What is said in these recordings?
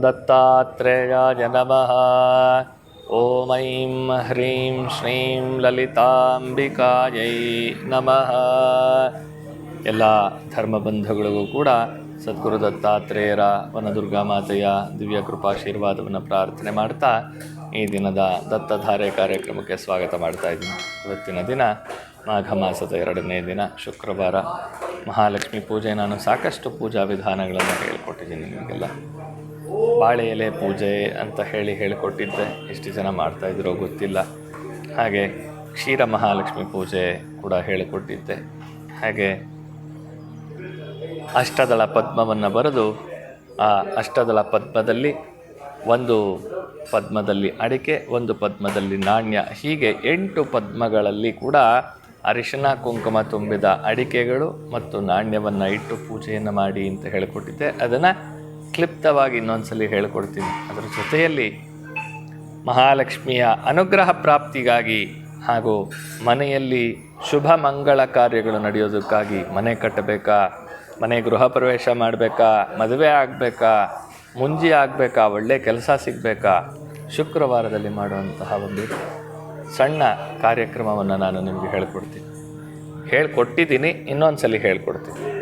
दत्तात्रेयाय नमः ॐ ऐं ह्रीं श्रीं ಲಲಿತಾಂಬಿಕಾಯೈ ನಮಃ ಎಲ್ಲ ಧರ್ಮಬಂಧುಗಳಿಗೂ ಕೂಡ ಸದ್ಗುರು ದತ್ತಾತ್ರೇಯರ ವನದುರ್ಗಾ ಮಾತೆಯ ದಿವ್ಯ ಕೃಪಾಶೀರ್ವಾದವನ್ನು ಪ್ರಾರ್ಥನೆ ಮಾಡ್ತಾ ಈ ದಿನದ ದತ್ತಧಾರೆ ಕಾರ್ಯಕ್ರಮಕ್ಕೆ ಸ್ವಾಗತ ಮಾಡ್ತಾ ಇದ್ದೀನಿ ಇವತ್ತಿನ ದಿನ ಮಾಘ ಮಾಸದ ಎರಡನೇ ದಿನ ಶುಕ್ರವಾರ ಮಹಾಲಕ್ಷ್ಮಿ ಪೂಜೆ ನಾನು ಸಾಕಷ್ಟು ಪೂಜಾ ವಿಧಾನಗಳನ್ನು ಹೇಳಿಕೊಟ್ಟಿದ್ದೀನಿ ನಿಮಗೆಲ್ಲ ಬಾಳೆ ಎಲೆ ಪೂಜೆ ಅಂತ ಹೇಳಿ ಹೇಳಿಕೊಟ್ಟಿದ್ದೆ. ಎಷ್ಟು ಜನ ಮಾಡ್ತಾಯಿದ್ರೋ ಗೊತ್ತಿಲ್ಲ. ಹಾಗೆ ಕ್ಷೀರ ಮಹಾಲಕ್ಷ್ಮಿ ಪೂಜೆ ಕೂಡ ಹೇಳಿಕೊಟ್ಟಿದ್ದೆ. ಹಾಗೆ ಅಷ್ಟದಳ ಪದ್ಮವನ್ನು ಬರೆದು ಆ ಅಷ್ಟದಳ ಪದ್ಮದಲ್ಲಿ ಒಂದು ಪದ್ಮದಲ್ಲಿ ಅಡಿಕೆ, ಒಂದು ಪದ್ಮದಲ್ಲಿ ನಾಣ್ಯ, ಹೀಗೆ ಎಂಟು ಪದ್ಮಗಳಲ್ಲಿ ಕೂಡ ಅರಿಶಿನ, ಕುಂಕುಮ ತುಂಬಿದ ಅಡಿಕೆಗಳು ಮತ್ತು ನಾಣ್ಯವನ್ನು ಇಟ್ಟು ಪೂಜೆಯನ್ನು ಮಾಡಿ ಅಂತ ಹೇಳಿಕೊಟ್ಟಿದ್ದೆ. ಅದನ್ನು ಕ್ಲಿಪ್ತವಾಗಿ ಇನ್ನೊಂದ್ಸಲಿ ಹೇಳಿಕೊಡ್ತೀನಿ. ಅದರ ಜೊತೆಯಲ್ಲಿ ಮಹಾಲಕ್ಷ್ಮಿಯ ಅನುಗ್ರಹ ಪ್ರಾಪ್ತಿಗಾಗಿ ಹಾಗೂ ಮನೆಯಲ್ಲಿ ಶುಭ ಮಂಗಳ ಕಾರ್ಯಗಳು ನಡೆಯೋದಕ್ಕಾಗಿ ಮನೆ ಕಟ್ಟಬೇಕಾ, ಮನೆ ಗೃಹ ಪ್ರವೇಶ ಮಾಡಬೇಕಾ, ಮದುವೆ ಆಗಬೇಕಾ, ಮುಂಜಿ ಆಗಬೇಕಾ, ಒಳ್ಳೆ ಕೆಲಸ ಸಿಗಬೇಕಾ, ಶುಕ್ರವಾರದಲ್ಲಿ ಮಾಡುವಂತಹ ಒಂದು ಸಣ್ಣ ಕಾರ್ಯಕ್ರಮವನ್ನು ನಾನು ನಿಮಗೆ ಹೇಳ್ಕೊಡ್ತೀನಿ. ಹೇಳ್ಕೊಟ್ಟಿದ್ದೀನಿ ಇನ್ನೊಂದು ಸಲ ಹೇಳ್ಕೊಡ್ತೀನಿ.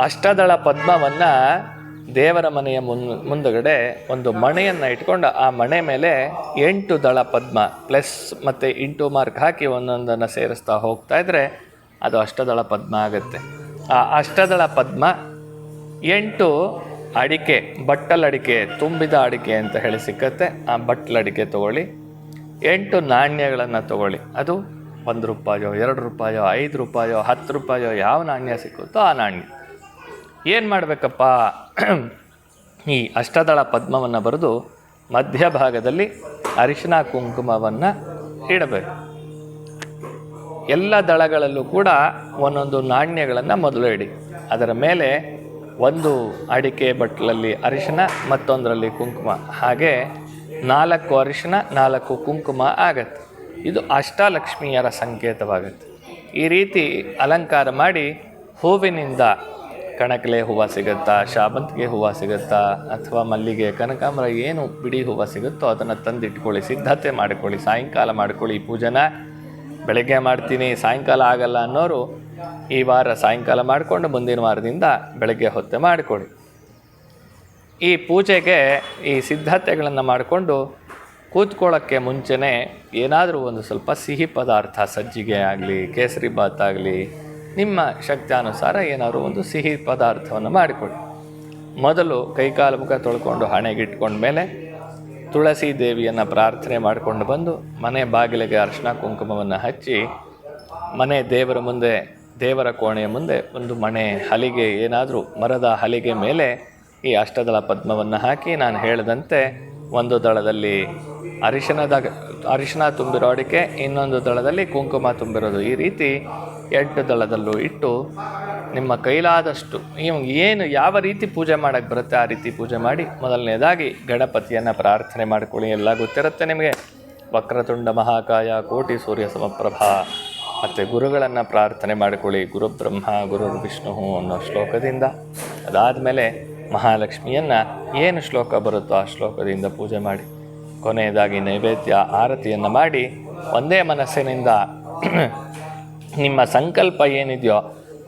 ಅಷ್ಟದಳ ಪದ್ಮವನ್ನು ದೇವರ ಮನೆಯ ಮುನ್, ಮುಂದುಗಡೆ ಒಂದು ಮಣೆಯನ್ನು ಇಟ್ಕೊಂಡು ಆ ಮಣೆ ಮೇಲೆ ಎಂಟು ದಳ ಪದ್ಮ ಪ್ಲಸ್ ಮತ್ತು ಇಂಟು ಮಾರ್ಕ್ ಹಾಕಿ ಒಂದೊಂದನ್ನು ಸೇರಿಸ್ತಾ ಹೋಗ್ತಾ ಇದ್ದರೆ ಅದು ಅಷ್ಟದಳ ಪದ್ಮ ಆಗುತ್ತೆ. ಆ ಅಷ್ಟದಳ ಪದ್ಮ ಎಂಟು ಅಡಿಕೆ ಬಟ್ಟಲಡಿಕೆ ತುಂಬಿದ ಅಡಿಕೆ ಅಂತ ಹೇಳಿ ಸಿಕ್ಕತ್ತೆ. ಆ ಬಟ್ಟಲಡಿಕೆ ತಗೊಳ್ಳಿ, ಎಂಟು ನಾಣ್ಯಗಳನ್ನು ತಗೊಳ್ಳಿ. ಅದು ಒಂದು ರೂಪಾಯೋ, ಎರಡು ರೂಪಾಯೋ, ಐದು ರೂಪಾಯೋ, ಹತ್ತು ರೂಪಾಯೋ, ಯಾವ ನಾಣ್ಯ ಸಿಕ್ಕುತ್ತೋ ಆ ನಾಣ್ಯ. ಏನು ಮಾಡಬೇಕಪ್ಪ? ಈ ಅಷ್ಟದಳ ಪದ್ಮವನ್ನು ಬರೆದು ಮಧ್ಯಭಾಗದಲ್ಲಿ ಅರಿಶಿನ ಕುಂಕುಮವನ್ನು ಇಡಬೇಕು. ಎಲ್ಲ ದಳಗಳಲ್ಲೂ ಕೂಡ ಒಂದೊಂದು ನಾಣ್ಯಗಳನ್ನು ಮೊದಲು ಇಡಿ. ಅದರ ಮೇಲೆ ಒಂದು ಅಡಿಕೆ ಬಟ್ಲಲ್ಲಿ ಅರಿಶಿನ, ಮತ್ತೊಂದರಲ್ಲಿ ಕುಂಕುಮ. ಹಾಗೆ ನಾಲ್ಕು ಅರಿಶಿನ, ನಾಲ್ಕು ಕುಂಕುಮ ಆಗತ್ತೆ. ಇದು ಅಷ್ಟಲಕ್ಷ್ಮಿಯರ ಸಂಕೇತವಾಗುತ್ತೆ. ಈ ರೀತಿ ಅಲಂಕಾರ ಮಾಡಿ ಹೂವಿನಿಂದ ಕಣಕಲೆ ಹೂವು ಸಿಗುತ್ತಾ, ಶಾಬಂತಿಗೆ ಹೂವು ಸಿಗುತ್ತಾ, ಅಥವಾ ಮಲ್ಲಿಗೆ ಕನಕಾಂಬರ ಏನು ಬಿಡಿ ಹೂವು ಸಿಗುತ್ತೋ ಅದನ್ನು ತಂದಿಟ್ಕೊಳ್ಳಿ, ಸಿದ್ಧತೆ ಮಾಡಿಕೊಳ್ಳಿ, ಸಾಯಂಕಾಲ ಮಾಡ್ಕೊಳ್ಳಿ, ಈ ಪೂಜೆನ ಬೆಳಗ್ಗೆ ಮಾಡ್ತೀನಿ, ಸಾಯಂಕಾಲ ಆಗಲ್ಲ ಅನ್ನೋರು ಈ ವಾರ ಸಾಯಂಕಾಲ ಮಾಡಿಕೊಂಡು ಮುಂದಿನ ವಾರದಿಂದ ಬೆಳಗ್ಗೆ ಹೊತ್ತೆ ಮಾಡಿಕೊಳ್ಳಿ. ಈ ಪೂಜೆಗೆ ಈ ಸಿದ್ಧತೆಗಳನ್ನು ಮಾಡಿಕೊಂಡು ಕೂತ್ಕೊಳ್ಳೋಕ್ಕೆ ಮುಂಚೆನೇ ಏನಾದರೂ ಒಂದು ಸ್ವಲ್ಪ ಸಿಹಿ ಪದಾರ್ಥ, ಸಜ್ಜಿಗೆ ಆಗಲಿ, ಕೇಸರಿ ಬಾತ್ ಆಗಲಿ ನಿಮ್ಮ ಶಕ್ತಿಯಾನುಸಾರ ಏನಾದರೂ ಒಂದು ಸಿಹಿ ಪದಾರ್ಥವನ್ನು ಮಾಡಿಕೊಡಿ. ಮೊದಲು ಕೈಕಾಲು ಮುಖ ತೊಳ್ಕೊಂಡು ಹಣೆಗಿಟ್ಕೊಂಡ ಮೇಲೆ ತುಳಸಿ ದೇವಿಯನ್ನು ಪ್ರಾರ್ಥನೆ ಮಾಡಿಕೊಂಡು ಬಂದು ಮನೆ ಬಾಗಿಲಿಗೆ ಅರ್ಶಿನ ಕುಂಕುಮವನ್ನು ಹಚ್ಚಿ ಮನೆ ದೇವರ ಮುಂದೆ, ದೇವರ ಕೋಣೆಯ ಮುಂದೆ ಒಂದು ಮಣೆ ಹಲಿಗೆ ಏನಾದರೂ ಮರದ ಹಲಿಗೆ ಮೇಲೆ ಈ ಅಷ್ಟದಳ ಪದ್ಮವನ್ನು ಹಾಕಿ ನಾನು ಹೇಳಿದಂತೆ ಒಂದು ದಳದಲ್ಲಿ ಅರಿಶಿನದ ಅರಿಶಿನ ತುಂಬಿರೋ ಅಡಿಕೆ, ಇನ್ನೊಂದು ದಳದಲ್ಲಿ ಕುಂಕುಮ ತುಂಬಿರೋದು. ಈ ರೀತಿ ಎಂಟು ದಳದಲ್ಲೂ ಇಟ್ಟು ನಿಮ್ಮ ಕೈಲಾದಷ್ಟು ನೀವು ಏನು ಯಾವ ರೀತಿ ಪೂಜೆ ಮಾಡೋಕ್ಕೆ ಬರುತ್ತೆ ಆ ರೀತಿ ಪೂಜೆ ಮಾಡಿ ಮೊದಲನೇದಾಗಿ ಗಣಪತಿಯನ್ನು ಪ್ರಾರ್ಥನೆ ಮಾಡ್ಕೊಳ್ಳಿ. ಎಲ್ಲ ಗೊತ್ತಿರುತ್ತೆ ನಿಮಗೆ. ವಕ್ರತುಂಡ ಮಹಾಕಾಯ, ಕೋಟಿ ಸೂರ್ಯ ಸಮಪ್ರಭಾ. ಮತ್ತು ಗುರುಗಳನ್ನು ಪ್ರಾರ್ಥನೆ ಮಾಡಿಕೊಳ್ಳಿ. ಗುರುಬ್ರಹ್ಮ ಗುರು ವಿಷ್ಣು ಅನ್ನೋ ಶ್ಲೋಕದಿಂದ. ಅದಾದಮೇಲೆ ಮಹಾಲಕ್ಷ್ಮಿಯನ್ನು ಏನು ಶ್ಲೋಕ ಬರುತ್ತೋ ಆ ಶ್ಲೋಕದಿಂದ ಪೂಜೆ ಮಾಡಿ. ಕೊನೆಯದಾಗಿ ನೈವೇದ್ಯ, ಆರತಿಯನ್ನು ಮಾಡಿ ಒಂದೇ ಮನಸ್ಸಿನಿಂದ ನಿಮ್ಮ ಸಂಕಲ್ಪ ಏನಿದೆಯೋ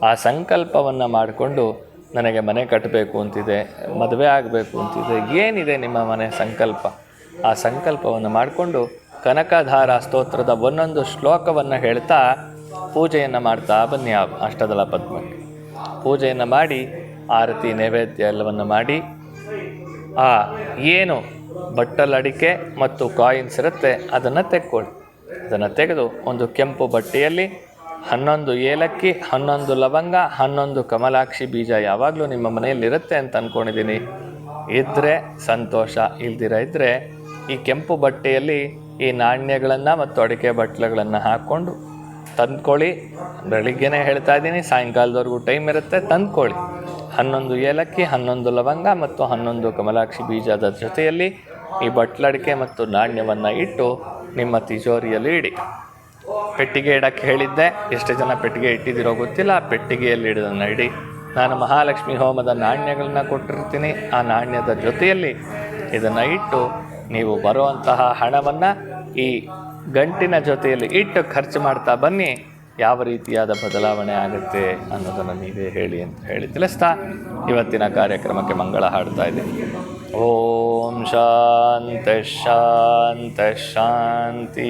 ಆ ಸಂಕಲ್ಪವನ್ನು ಮಾಡಿಕೊಂಡು ನನಗೆ ಮನೆ ಕಟ್ಟಬೇಕು ಅಂತಿದೆ, ಮದುವೆ ಆಗಬೇಕು ಅಂತಿದೆ, ಏನಿದೆ ನಿಮ್ಮ ಮನೆ ಸಂಕಲ್ಪ? ಆ ಸಂಕಲ್ಪವನ್ನು ಮಾಡಿಕೊಂಡು ಕನಕಧಾರ ಸ್ತೋತ್ರದ ಒಂದೊಂದು ಶ್ಲೋಕವನ್ನು ಹೇಳ್ತಾ ಪೂಜೆಯನ್ನು ಮಾಡ್ತಾ ಬನ್ನಿ ಆ ಅಷ್ಟದಲ ಪದ್ಮಕ್ಕೆ. ಪೂಜೆಯನ್ನು ಮಾಡಿ, ಆರತಿ ನೈವೇದ್ಯ ಎಲ್ಲವನ್ನು ಮಾಡಿ, ಆ ಏನು ಬಟ್ಟಲಡಿಕೆ ಮತ್ತು ಕಾಯಿನ್ಸ್ ಇರುತ್ತೆ ಅದನ್ನು ತೆಕ್ಕೊಳ್ಳಿ. ಅದನ್ನು ತೆಗೆದು ಒಂದು ಕೆಂಪು ಬಟ್ಟೆಯಲ್ಲಿ ಹನ್ನೊಂದು ಏಲಕ್ಕಿ, ಹನ್ನೊಂದು ಲವಂಗ, ಹನ್ನೊಂದು ಕಮಲಾಕ್ಷಿ ಬೀಜ ಯಾವಾಗಲೂ ನಿಮ್ಮ ಮನೆಯಲ್ಲಿರುತ್ತೆ ಅಂತ ಅಂದ್ಕೊಂಡಿದ್ದೀನಿ ಇದ್ದರೆ ಸಂತೋಷ, ಇಲ್ದಿರ ಇದ್ದರೆ ಈ ಕೆಂಪು ಬಟ್ಟೆಯಲ್ಲಿ ಈ ನಾಣ್ಯಗಳನ್ನು ಮತ್ತು ಅಡಿಕೆ ಬಟ್ಲುಗಳನ್ನು ಹಾಕ್ಕೊಂಡು ತಂದ್ಕೊಳ್ಳಿ. ಬೆಳಿಗ್ಗೆನೇ ಹೇಳ್ತಾ ಇದ್ದೀನಿ, ಸಾಯಂಕಾಲದವರೆಗೂ ಟೈಮ್ ಇರುತ್ತೆ, ತಂದ್ಕೊಳ್ಳಿ. ಹನ್ನೊಂದು ಏಲಕ್ಕಿ, ಹನ್ನೊಂದು ಲವಂಗ ಮತ್ತು ಹನ್ನೊಂದು ಕಮಲಾಕ್ಷಿ ಬೀಜದ ಜೊತೆಯಲ್ಲಿ ಈ ಬಟ್ಲಡಿಕೆ ಮತ್ತು ನಾಣ್ಯವನ್ನು ಇಟ್ಟು ನಿಮ್ಮ ತಿಜೋರಿಯಲ್ಲಿ ಇಡಿ. ಪೆಟ್ಟಿಗೆ ಇಡಕ್ಕೆ ಹೇಳಿದ್ದೆ. ಎಷ್ಟು ಜನ ಪೆಟ್ಟಿಗೆ ಇಟ್ಟಿದ್ದೀರೋ ಗೊತ್ತಿಲ್ಲ. ಆ ಪೆಟ್ಟಿಗೆಯಲ್ಲಿ ಇಡೋದನ್ನು ಇಡಿ ನಾನು ಮಹಾಲಕ್ಷ್ಮಿ ಹೋಮದ ನಾಣ್ಯಗಳನ್ನ ಕೊಟ್ಟಿರ್ತೀನಿ. ಆ ನಾಣ್ಯದ ಜೊತೆಯಲ್ಲಿ ಇದನ್ನು ಇಟ್ಟು ನೀವು ಬರುವಂತಹ ಹಣವನ್ನು ಈ ಗಂಟಿನ ಜೊತೆಯಲ್ಲಿ ಇಟ್ಟು ಖರ್ಚು ಮಾಡ್ತಾ ಬನ್ನಿ. ಯಾವ ರೀತಿಯಾದ ಬದಲಾವಣೆ ಆಗುತ್ತೆ ಅನ್ನೋದನ್ನು ನೀವೇ ಹೇಳಿ ಅಂತ ಹೇಳಿ ತಿಳಿಸ್ತಾ ಇವತ್ತಿನ ಕಾರ್ಯಕ್ರಮಕ್ಕೆ ಮಂಗಳ ಹಾಡ್ತಾ ಇದ್ದೀನಿ ಓಂ ಶಾಂತ ಶಾಂತ ಶಾಂತಿ